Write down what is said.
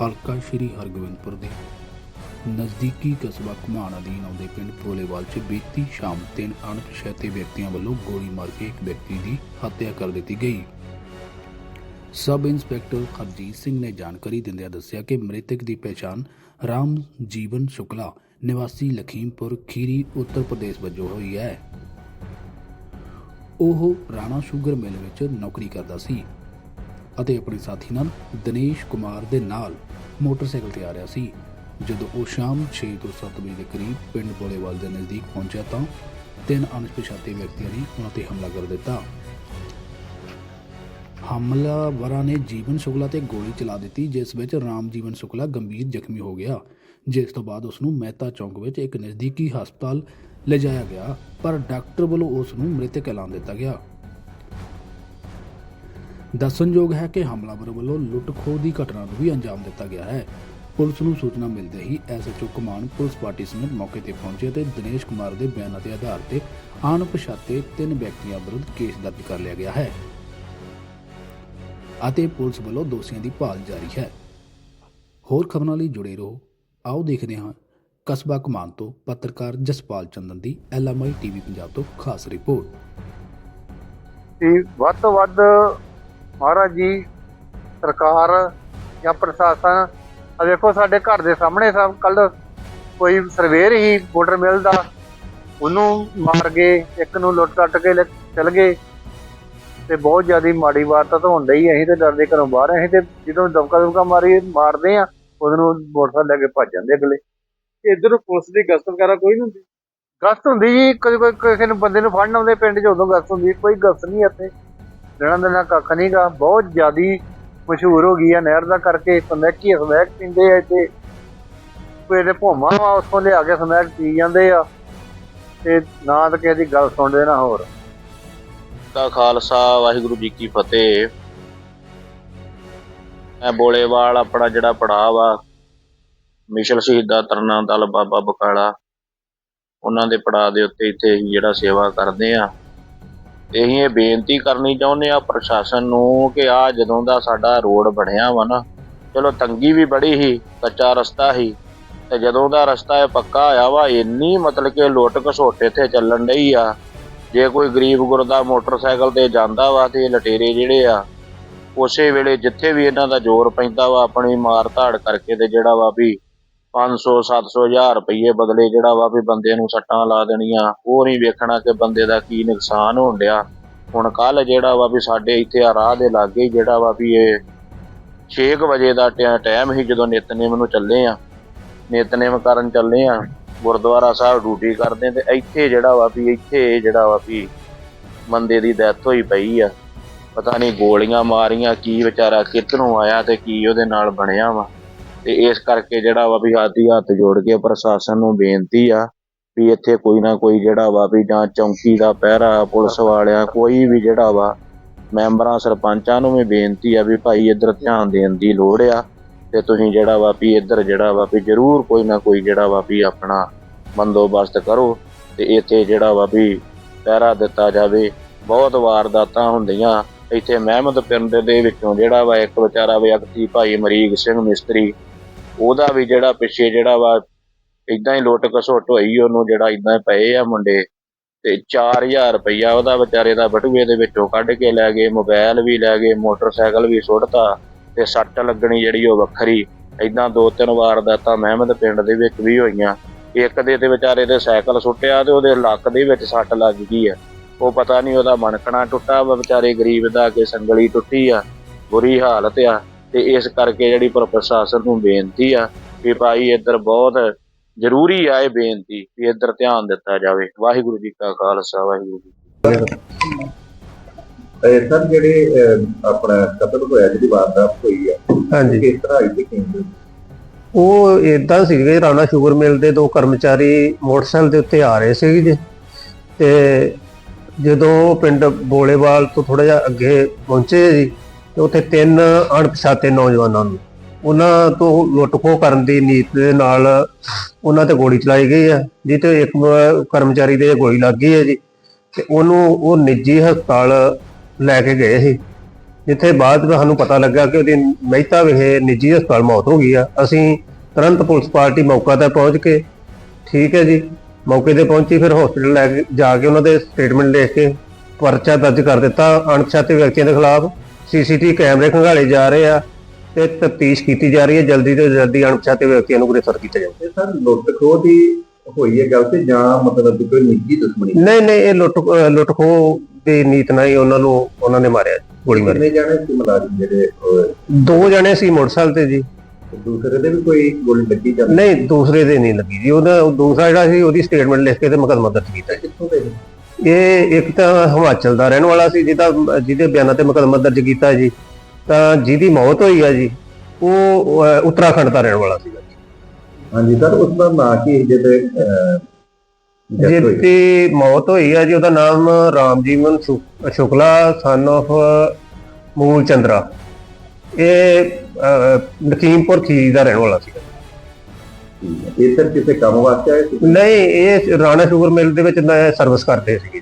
ਹਲਕਾ ਸ਼੍ਰੀ ਹਰਗੋਬਿੰਦਪੁਰ ਦੇ ਨਜ਼ਦੀਕੀ ਕਸਬਾ ਘੁਮਾਣ ਅਧੀਨ ਆਉਂਦੇ ਪਿੰਡ ਭੋਲੇਵਾਲ 'ਚ ਬੀਤੀ ਸ਼ਾਮ ਤਿੰਨ ਅਣਪਛਾਤੇ ਵਿਅਕਤੀਆਂ ਵੱਲੋਂ ਗੋਲੀ ਮਾਰ ਕੇ ਇੱਕ ਵਿਅਕਤੀ ਦੀ ਹੱਤਿਆ ਕਰ ਦਿੱਤੀ ਗਈ। ਸਬ ਇੰਸਪੈਕਟਰ ਹਰਜੀਤ ਸਿੰਘ ਨੇ ਜਾਣਕਾਰੀ ਦਿੰਦਿਆਂ ਦੱਸਿਆ ਕਿ ਮ੍ਰਿਤਕ ਦੀ ਪਛਾਣ ਰਾਮ ਜੀਵਨ ਸ਼ੁਕਲਾ, ਨਿਵਾਸੀ ਲਖੀਮਪੁਰ, ਖੀਰੀ, ਉੱਤਰ ਪ੍ਰਦੇਸ਼ ਵਜੋਂ ਹੋਈ ਹੈ। ਉਹ ਰਾਣਾ ਸ਼ੂਗਰ ਮਿਲ ਵਿੱਚ ਨੌਕਰੀ ਕਰਦਾ ਸੀ। ਅਤੇ ਆਪਣੇ ਸਾਥੀ ਨਾਲ ਦਿਨੇਸ਼ ਕੁਮਾਰ ਦੇ ਨਾਲ ਮੋਟਰਸਾਈਕਲ ਤੇ ਆ ਰਿਹਾ ਸੀ। ਜਦੋਂ ਉਹ ਸ਼ਾਮ 6 ਤੋਂ 7 ਵਜੇ ਦੇ ਕਰੀਬ ਪਿੰਡ ਬੋਲੇਵਾਲ ਦੇ ਨਜ਼ਦੀਕ ਪਹੁੰਚਿਆ ਤਾਂ ਤਿੰਨ ਅਣਪਛਾਤੇ ਵਿਅਕਤੀਆਂ ਨੇ ਉਹਨਾਂ ਤੇ ਹਮਲਾ ਕਰ ਦਿੱਤਾ। ਹਮਲਾਵਰਾਂ ਨੇ ਜੀਵਨ ਸ਼ੁਕਲਾ ਤੇ ਗੋਲੀ ਚਲਾ ਦਿੱਤੀ, ਜਿਸ ਵਿੱਚ ਰਾਮ ਜੀਵਨ ਸ਼ੁਕਲਾ ਗੰਭੀਰ ਜ਼ਖਮੀ ਹੋ ਗਿਆ। ਜਿਸ ਤੋਂ ਬਾਅਦ ਉਸ ਨੂੰ ਮਹਿਤਾ ਚੌਂਕ ਵਿੱਚ ਇੱਕ ਨਜ਼ਦੀਕੀ ਹਸਪਤਾਲ ਲਿਜਾਇਆ ਗਿਆ, ਪਰ ਡਾਕਟਰ ਵੱਲੋਂ ਉਸ ਨੂੰ ਮ੍ਰਿਤਕ ਐਲਾਨ ਦਿੱਤਾ ਗਿਆ। ਦੱਸਣਯੋਗ ਹੈ ਕਿ ਹਮਲਾਵਰ ਵੱਲੋਂ ਲੁੱਟ-ਖੋਹ ਦੀ ਘਟਨਾ ਨੂੰ ਵੀ ਅੰਜਾਮ ਦਿੱਤਾ ਗਿਆ ਹੈ। ਪੁਲਿਸ ਨੂੰ ਸੂਚਨਾ ਮਿਲਦੇ ਹੀ S H O Kaman police party ਸਮੇਤ ਮੌਕੇ ਤੇ ਪਹੁੰਚੇ ਤੇ ਦਿਨੇਸ਼ ਕੁਮਾਰ ਦੇ ਬਿਆਨਾਂ ਦੇ ਆਧਾਰ ਤੇ ਅਣਪਛਾਤੇ ਤਿੰਨ ਵਿਅਕਤੀਆਂ ਵਿਰੁੱਧ ਕੇਸ ਦਰਜ ਕਰ ਲਿਆ ਗਿਆ ਹੈ ਅਤੇ ਪੁਲਿਸ ਵੱਲੋਂ ਦੋਸ਼ੀਆਂ ਦੀ ਭਾਲ ਜਾਰੀ ਹੈ। ਹੋਰ ਖਬਰਾਂ ਲਈ ਜੁੜੇ ਰਹੋ। ਆਓ ਦੇਖਦੇ ਹਾਂ। ਕਸਬਾ ਕਮਾਨ ਤੋਂ ਪੱਤਰਕਾਰ ਜਸਪਾਲ ਚੰਦਨ ਦੀ ਐਲਐਮਆਈ ਟੀਵੀ ਪੰਜਾਬ ਤੋਂ ਖਾਸ ਰਿਪੋਰਟ। ਕਿ ਵੱਧ ਤੋਂ ਵੱਧ ਮਹਾਰਾਜ ਜੀ ਸਰਕਾਰ ਜਾਂ ਪ੍ਰਸ਼ਾਸਨ ਆ ਵੇਖੋ ਸਾਡੇ ਘਰ ਦੇ ਸਾਹਮਣੇ ਸਭ ਕੱਲ ਕੋਈ ਸਰਵੇਰ ਹੀ ਬਾਰਡਰ ਮਿਲ ਦਾ ਉਹਨੂੰ ਮਾਰ ਗਏ ਇੱਕ ਨੂੰ ਲੁੱਟ ਕੱਟ ਕੇ ਚਲ ਗਏ। ਤੇ ਬਹੁਤ ਜ਼ਿਆਦਾ ਮਾੜੀ ਵਾਰਤਾ ਤਾਂ ਹੁੰਦਾ ਹੀ ਅਸੀਂ ਤੇ ਡਰਦੇ ਘਰੋਂ ਬਾਹਰ ਅਸੀਂ ਤੇ ਜਦੋਂ ਦਬਕਾ ਦਬਕਾ ਮਾਰੀ ਮਾਰਦੇ ਆ ਉਹਨੂੰ ਮੋਟਰਸਾਈਕਲ ਲੈ ਕੇ ਭੱਜ ਜਾਂਦੇ ਅਗਲੇ। ਇਧਰ ਪੁਲਿਸ ਦੀ ਗਸ਼ਤ ਵਗੈਰਾ ਕੋਈ ਨਹੀਂ ਹੁੰਦੀ? ਗਸਤ ਹੁੰਦੀ ਜੀ ਕਦੇ ਕੋਈ ਕਿਸੇ ਨੂੰ ਬੰਦੇ ਨੂੰ ਫੜਨ ਆਉਂਦੇ ਪਿੰਡ 'ਚ ਉਦੋਂ ਗਸਤ ਹੁੰਦੀ ਕੋਈ ਗਸਤ ਨਹੀਂ ਇੱਥੇ। ਲੈਣਾ ਦੇਣਾ ਕੱਖ ਨਹੀਂਗਾ ਬਹੁਤ ਜ਼ਿਆਦੀ ਮਸ਼ਹੂਰ ਹੋ ਗਈ ਆ ਨਹਿਰ ਦਾ ਕਰਕੇ। ਸਮੈਕੀ ਸਮੈਕ ਪੀਂਦੇ ਆ ਇੱਥੇ। ਕੋਈ ਇਹਦੇ ਭੋਮਾ ਵਾ, ਉੱਥੋਂ ਲਿਆ ਕੇ ਸਮੈਕ ਪੀ ਜਾਂਦੇ ਆ। ਤੇ ਨਾ ਤਾਂ ਕਿਸੇ ਦੀ ਗੱਲ ਸੁਣਦੇ ਨਾ ਹੋਰ। ਦਾ ਖਾਲਸਾ, ਵਾਹਿਗੁਰੂ ਜੀ ਕੀ ਫਤਿਹ। ਮੈਂ ਬੋਲੇਵਾਲ, ਆਪਣਾ ਜਿਹੜਾ ਪੜਾਅ ਵਾ ਮਿਸ਼ਲ ਸ਼ਹੀਦਾ ਤਰਨਾ ਦਲ ਬਾਬਾ ਬਕਾਲਾ, ਉਹਨਾਂ ਦੇ ਪੜਾਅ ਦੇ ਉੱਤੇ ਇੱਥੇ ਅਸੀਂ ਜਿਹੜਾ ਸੇਵਾ ਕਰਦੇ ਆ। ਤੇ ਅਸੀਂ ਇਹ ਬੇਨਤੀ ਕਰਨੀ ਚਾਹੁੰਦੇ ਆ ਪ੍ਰਸ਼ਾਸਨ ਨੂੰ ਕਿ ਆ ਜਦੋਂ ਦਾ ਸਾਡਾ ਰੋਡ ਬਣਿਆ ਵਾ ਨਾ, ਚਲੋ ਤੰਗੀ ਵੀ ਬੜੀ ਸੀ, ਕੱਚਾ ਰਸਤਾ ਸੀ, ਤੇ ਜਦੋਂ ਦਾ ਰਸਤਾ ਇਹ ਪੱਕਾ ਹੋਇਆ ਵਾ, ਇੰਨੀ ਮਤਲਬ ਕਿ ਲੁੱਟ ਘਸੋਟੇ ਇੱਥੇ ਚੱਲਣ ਡਈ ਆ। ਜੇ ਕੋਈ ਗਰੀਬ ਗੁਰਦਾ ਮੋਟਰਸਾਈਕਲ ਤੇ ਜਾਂਦਾ ਵਾ ਤੇ ਇਹ ਲਟੇਰੇ ਜਿਹੜੇ ਆ, ਉਸੇ ਵੇਲੇ ਜਿੱਥੇ ਵੀ ਇਹਨਾਂ ਦਾ ਜ਼ੋਰ ਪੈਂਦਾ ਵਾ, ਆਪਣੀ ਮਾਰ ਧਾੜ ਕਰਕੇ ਤੇ ਜਿਹੜਾ ਵਾ ਵੀ 500 700 ਹਜ਼ਾਰ ਰੁਪਏ ਬਦਲੇ ਜਿਹੜਾ ਵਾ ਵੀ ਬੰਦੇ ਨੂੰ ਸੱਟਾਂ ਲਾ ਦੇਣੀਆਂ। ਉਹ ਨਹੀਂ ਵੇਖਣਾ ਕਿ ਬੰਦੇ ਦਾ ਕੀ ਨੁਕਸਾਨ ਹੋਣ ਡਿਆ। ਹੁਣ ਕੱਲ ਜਿਹੜਾ ਵਾ ਵੀ ਸਾਡੇ ਇੱਥੇ ਆ ਰਾਹ ਦੇ ਲਾਗੇ ਜਿਹੜਾ ਵਾ ਵੀ ਇਹ 6 ਵਜੇ ਦਾ ਟਾਈਮ ਸੀ ਜਦੋਂ ਨਿਤਨੇਮ ਨੂੰ ਚੱਲੇ ਆ। ਨਿਤਨੇਮ ਕਰਨ ਚੱਲੇ ਆ, ਗੁਰਦੁਆਰਾ ਸਾਹਿਬ ਡਿਊਟੀ ਕਰਦੇ ਤੇ ਇੱਥੇ ਜਿਹੜਾ ਵਾ ਵੀ ਇੱਥੇ ਜਿਹੜਾ ਵਾ ਵੀ ਬੰਦੇ ਦੀ ਡੈਥ ਹੋਈ ਪਈ ਆ। ਪਤਾ ਨਹੀਂ ਗੋਲੀਆਂ ਮਾਰੀਆਂ, ਕੀ ਵਿਚਾਰਾ ਕਿੱਧਰੋਂ ਆਇਆ ਤੇ ਕੀ ਉਹਦੇ ਨਾਲ ਬਣਿਆ ਵਾ। ਤੇ ਇਸ ਕਰਕੇ ਜਿਹੜਾ ਵਾ ਵੀ ਹਾਥੀ ਹੱਥ ਜੋੜ ਕੇ ਪ੍ਰਸ਼ਾਸਨ ਨੂੰ ਬੇਨਤੀ ਆ ਵੀ ਇੱਥੇ ਕੋਈ ਨਾ ਕੋਈ ਜਿਹੜਾ ਵਾ ਵੀ ਜਾਂ ਚੌਂਕੀ ਦਾ ਪਹਿਰਾ, ਪੁਲਿਸ ਵਾਲਿਆਂ, ਕੋਈ ਵੀ ਜਿਹੜਾ ਵਾ ਮੈਂਬਰਾਂ, ਸਰਪੰਚਾਂ ਨੂੰ ਵੀ ਬੇਨਤੀ ਆ ਵੀ ਭਾਈ ਇੱਧਰ ਧਿਆਨ ਦੇਣ ਦੀ ਲੋੜ ਆ ਤੇ ਤੁਸੀਂ ਜਿਹੜਾ ਵਾ ਵੀ ਇੱਧਰ ਜਿਹੜਾ ਵਾ ਵੀ ਜ਼ਰੂਰ ਕੋਈ ਨਾ ਕੋਈ ਜਿਹੜਾ ਵਾ ਵੀ ਆਪਣਾ ਬੰਦੋਬਸਤ ਕਰੋ ਤੇ ਇੱਥੇ ਜਿਹੜਾ ਵਾ ਵੀ ਪਹਿਰਾ ਦਿੱਤਾ ਜਾਵੇ। ਬਹੁਤ ਵਾਰਦਾਤਾਂ ਹੁੰਦੀਆਂ। ਇੱਥੇ ਮਹਿਮਦ ਪਿੰਡ ਦੇ ਵਿੱਚੋਂ ਜਿਹੜਾ ਵਾ ਇੱਕ ਵਿਚਾਰਾ ਵਿਅਕਤੀ ਭਾਈ ਮਰੀਕ ਸਿੰਘ ਮਿਸਤਰੀ ਉਹਦਾ ਵੀ ਜਿਹੜਾ ਪਿੱਛੇ ਜਿਹੜਾ ਵਾ ਇਦਾਂ ਹੀ ਲੁੱਟ ਘਸੁੱਟ ਹੋਈ, ਉਹਨੂੰ ਜਿਹੜਾ ਇਦਾਂ ਪਏ ਆ ਮੁੰਡੇ ਤੇ 4000 ਰੁਪਇਆ ਉਹਦਾ ਵਿਚਾਰੇ ਦਾ ਬਟੂਏ ਦੇ ਵਿੱਚੋਂ ਕੱਢ ਕੇ ਲੈ ਗਏ ਮੋਬਾਈਲ ਵੀ ਲੈ ਗਏ, ਮੋਟਰਸਾਈਕਲ ਵੀ ਸੁੱਟਤਾ ਤੇ ਸੱਟ ਲੱਗਣੀ ਜਿਹੜੀ ਉਹ ਵੱਖਰੀ। ਇਦਾਂ ਦੋ ਤਿੰਨ ਵਾਰ ਦਾ ਤਾਂ ਮਹਿਮਦ ਪਿੰਡ ਦੇ ਵਿੱਚ ਵੀ ਹੋਈਆਂ। ਇੱਕ ਦੇ ਤੇ ਵਿਚਾਰੇ ਦੇ ਸਾਈਕਲ ਸੁੱਟਿਆ ਤੇ ਉਹਦੇ ਲੱਕ ਦੇ ਵਿੱਚ ਸੱਟ ਲੱਗ ਗਈ ਆ। ਉਹ ਪਤਾ ਨਹੀਂ ਉਹਦਾ ਮਣਕਣਾ ਟੁੱਟਾ ਵਾ, ਵਿਚਾਰੇ ਗਰੀਬ ਦਾ ਕਿ ਸੰਗਲੀ ਟੁੱਟੀ ਆ, ਬੁਰੀ ਹਾਲਤ ਆ। ਤੇ ਇਸ ਕਰਕੇ ਜਿਹੜੀ ਪਰ ਪ੍ਰਸ਼ਾਸਨ ਨੂੰ ਬੇਨਤੀ ਆ ਕਿ ਭਾਈ ਇੱਧਰ ਬਹੁਤ ਜ਼ਰੂਰੀ ਆ ਇਹ ਬੇਨਤੀ ਵੀ ਇੱਧਰ ਧਿਆਨ ਦਿੱਤਾ ਜਾਵੇ। ਵਾਹਿਗੁਰੂ ਜੀ ਕਾ ਖਾਲਸਾ ਵਾਹਿਗੁਰੂ ਜੀ ਕੀ ਫਤਿਹ। ਇਹ ਸਰ ਜਿਹੜੇ ਆਪਣਾ ਕਤਲ ਹੋਇਆ ਜਿਹਦੀ ਵਾਰਦਾਤ ਹੋਈ ਹੈ ਹਾਂਜੀ। ਕਿਸ ਤਰ੍ਹਾਂ ਹੋਈ ਤੇ ਕਿਵੇਂ ਉਹ ਇਦਾਂ ਸੀਗੇ ਰਾਣਾ ਸ਼ੂਗਰ ਮਿਲ ਦੇ ਦੋ ਕਰਮਚਾਰੀ ਮੋਟਰਸਾਈਕਲ ਦੇ ਉੱਤੇ ਆ ਰਹੇ ਸੀਗੇ ਜੀ। ਤੇ ਜਦੋਂ ਪਿੰਡ ਬੋਲੇਵਾਲ ਤੋਂ ਥੋੜਾ ਜਿਹਾ ਅੱਗੇ ਪਹੁੰਚੇ ਜੀ ਤੇ ਉੱਥੇ ਤਿੰਨ ਅਣਪਛਾਤੇ ਨੌਜਵਾਨਾਂ ਨੂੰ। ਉਹਨਾਂ ਤੋਂ ਲੁੱਟ-ਖੋਹ ਕਰਨ ਦੀ ਨੀਤ ਦੇ ਨਾਲ ਉਹਨਾਂ ਤੇ ਗੋਲੀ ਚਲਾਈ ਗਈ ਹੈ। ਜਿਹਦੇ ਇੱਕ ਕਰਮਚਾਰੀ ਦੇ ਗੋਲੀ ਲੱਗ ਗਈ ਹੈ ਜੀ ਤੇ ਉਹਨੂੰ ਉਹ ਨਿੱਜੀ ਹਸਪਤਾਲ ਲੈ ਕੇ ਗਏ ਸੀ। ਜਿੱਥੇ ਬਾਅਦ ਵਿੱਚ ਸਾਨੂੰ ਪਤਾ ਲੱਗਾ ਕਿ ਉਹਦੀ ਮਹਿਤਾ ਵਿਖੇ ਨਿੱਜੀ ਹਸਪਤਾਲ ਮੌਤ ਹੋ ਗਈ ਆ। ਅਸੀਂ ਤੁਰੰਤ ਪੁਲਿਸ ਪਾਰਟੀ ਮੌਕਾ ਤੇ ਪਹੁੰਚ ਕੇ, ਠੀਕ ਹੈ ਜੀ, ਮੌਕੇ ਤੇ ਪਹੁੰਚੀ, ਫਿਰ ਹਸਪੀਟਲ ਲੈ ਕੇ ਜਾ ਕੇ ਉਹਨਾਂ ਦੇ ਸਟੇਟਮੈਂਟ ਲਿਖ ਕੇ ਪਰਚਾ ਦਰਜ ਕਰ ਦਿੱਤਾ ਅਣਪਛਾਤੇ ਵਿਅਕਤੀਆਂ ਦੇ ਖਿਲਾਫ। ਸੀਸੀਟੀਵੀ ਕੈਮਰੇ ਖੰਗਾਲੇ ਜਾ ਰਹੇ ਆ ਤੇ ਤਫਤੀਸ਼ ਕੀਤੀ ਜਾ ਰਹੀ ਹੈ। ਜਲਦੀ ਤੋਂ ਜਲਦੀ ਅਣਪਛਾਤੇ ਵਿਅਕਤੀਆਂ ਨੂੰ ਗ੍ਰਿਫਤਾਰ ਕੀਤਾ ਜਾਵੇ ਇਹ ਸਰ ਲੁੱਟ ਖੋਹ ਦੀ ਹੋਈ ਹੈ ਗੱਲ ਤੇ ਜਾਂ ਮਤਲਬ ਕੋਈ ਨਿੱਜੀ ਦੁਸ਼ਮਣੀ? ਨਹੀਂ ਨਹੀਂ ਇਹ ਲੁੱਟ ਲੁੱਟ ਖੋਹ ਦੀ ਨੀਤ ਨਾਲ ਹੀ ਉਹਨਾਂ ਨੂੰ ਉਹਨਾਂ ਨੇ ਮਾਰਿਆ ਗੋਲੀ ਮਾਰੀ। ਕਿੰਨੇ ਜਾਣੇ ਸੀ ਮੁਲਾਜ਼ਮ ਜਿਹੜੇ ਦੋ ਜਣੇ ਸੀ ਮੋਟਰਸਾਈਕਲ ਤੇ ਜੀ। ਦੂਸਰੇ ਦੇ ਵੀ ਕੋਈ ਗੋਲੀ ਲੱਗੀ ਜਾਂਦੀ ਨਹੀਂ ਦੂਸਰੇ ਦੇ ਨਹੀਂ ਲੱਗੀ ਜੀ। ਉਹਦਾ ਉਹ ਦੂਸਰਾ ਜਿਹੜਾ ਸੀ ਉਹਦੀ ਸਟੇਟਮੈਂਟ ਲਿਖ ਕੇ ਤੇ ਮੁਕੱਦਮਾ ਦਰਜ ਕੀਤਾ ਜੀ। ਕਿੱਥੋਂ ਦੇ? ਇਹ ਇੱਕ ਤਾਂ ਹਿਮਾਚਲ ਦਾ ਰਹਿਣ ਵਾਲਾ ਸੀ ਜਿਹਦਾ ਜਿਹਦੇ ਬਿਆਨਾਂ ਤੇ ਮੁਕੱਦਮਾ ਦਰਜ ਕੀਤਾ ਜੀ। ਤਾਂ ਜਿਹਦੀ ਮੌਤ ਹੋਈ ਆ ਜੀ ਉਹ ਉੱਤਰਾਖੰਡ ਦਾ ਰਹਿਣ ਵਾਲਾ ਸੀ ਹਾਂਜੀ ਸਰ ਉਸ ਦਾ ਨਾਂ ਕੀ ਜਿਹਦੇ? ਜਿਹਦੀ ਮੌਤ ਹੋਈ ਆ ਜੀ ਉਹਦਾ ਨਾਮ ਰਾਮਜੀਵਨ ਸ਼ੁਕਲਾ ਸਨ of ਮੂਲ ਚੰਦਰਾ। ਇਹ ਲਖੀਮਪੁਰ ਖੀਰੀ ਦਾ ਰਹਿਣ ਵਾਲਾ ਸੀ ਇਹ ਸਰ ਕਿਸੇ ਕੰਮ ਵਾਸਤੇ ਆਏ ਸੀ? ਨਹੀਂ, ਇਹ ਰਾਣਾ ਸ਼ੂਗਰ ਮਿਲ ਦੇ ਵਿੱਚ ਸਰਵਿਸ ਕਰਦੇ ਸੀਗੇ।